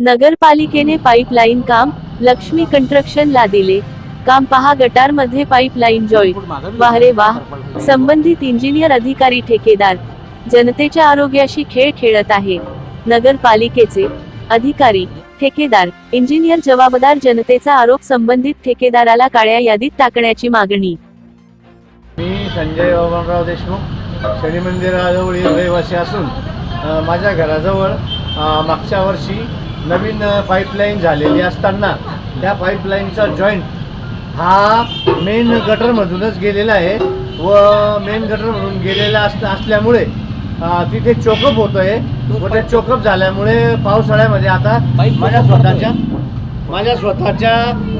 नगरपालिकेने पाईपलाईन काम लक्ष्मी कंस्ट्रक्शनला दिले. काम पहा गटारमध्ये पाईपलाईन जॉईंट वाहरे वाह संबंधित इंजिनियर अधिकारी ठेकेदार जनतेच्या आरोग्याशी खेळ खेळत आहे. नगरपालिकेचे अधिकारी ठेकेदार इंजिनियर जबाबदार जनतेचा आरोप संबंधित ठेकेदाराला काळ्या यादीत टाकण्याची मागणी. मी संजय वामनराव देशमुख शनी मंदिराजवळ रहिवासी असून माझ्या घराजवळ मागच्या वर्षी नवीन पाईपलाईन झालेली असताना त्या पाईपलाईनचा जॉईंट हा मेन गटरमधूनच गेलेला आहे व मेन गटरमधून गेलेला असता असल्यामुळे तिथे चोकअप होतं आहे व त्या चोकअप झाल्यामुळे पावसाळ्यामध्ये आता माझ्या स्वतःच्या माझ्या स्वतःच्या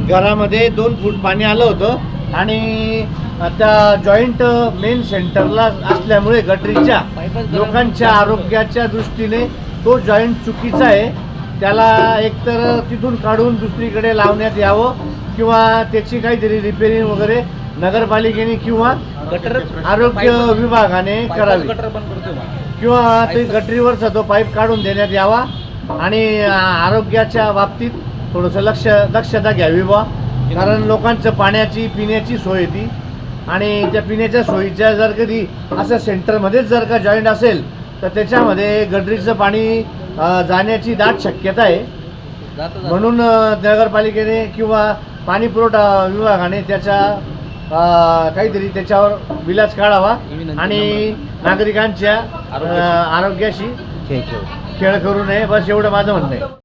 घरामध्ये दोन फूट पाणी आलं होतं आणि त्या जॉईंट मेन सेंटरला असल्यामुळे गटरीच्या लोकांच्या आरोग्याच्या दृष्टीने तो जॉईंट चुकीचा आहे. त्याला एकतर तिथून काढून दुसरीकडे लावण्यात यावं किंवा त्याची काहीतरी रिपेरिंग वगैरे नगरपालिकेने किंवा गटर आरोग्य विभागाने करावी. किंवा ते गटरीवरचा तो पाईप काढून देण्यात यावा आणि आरोग्याच्या बाबतीत थोडंसं लक्ष दक्षता घ्यावी बा कारण लोकांचं पाण्याची पिण्याची सोय ती. आणि त्या पिण्याच्या सोयीच्या जर कधी असं सेंटरमध्येच जर का जॉईंट असेल तर त्याच्यामध्ये गटरीचं पाणी जाण्याची दाट शक्यता आहे. म्हणून नगरपालिकेने किंवा पाणी पुरवठा विभागाने त्याच्या काहीतरी त्याच्यावर विलास काढावा आणि नागरिकांच्या आरोग्याशी. खेळ करू नये. बस एवढं माझं म्हणणं आहे.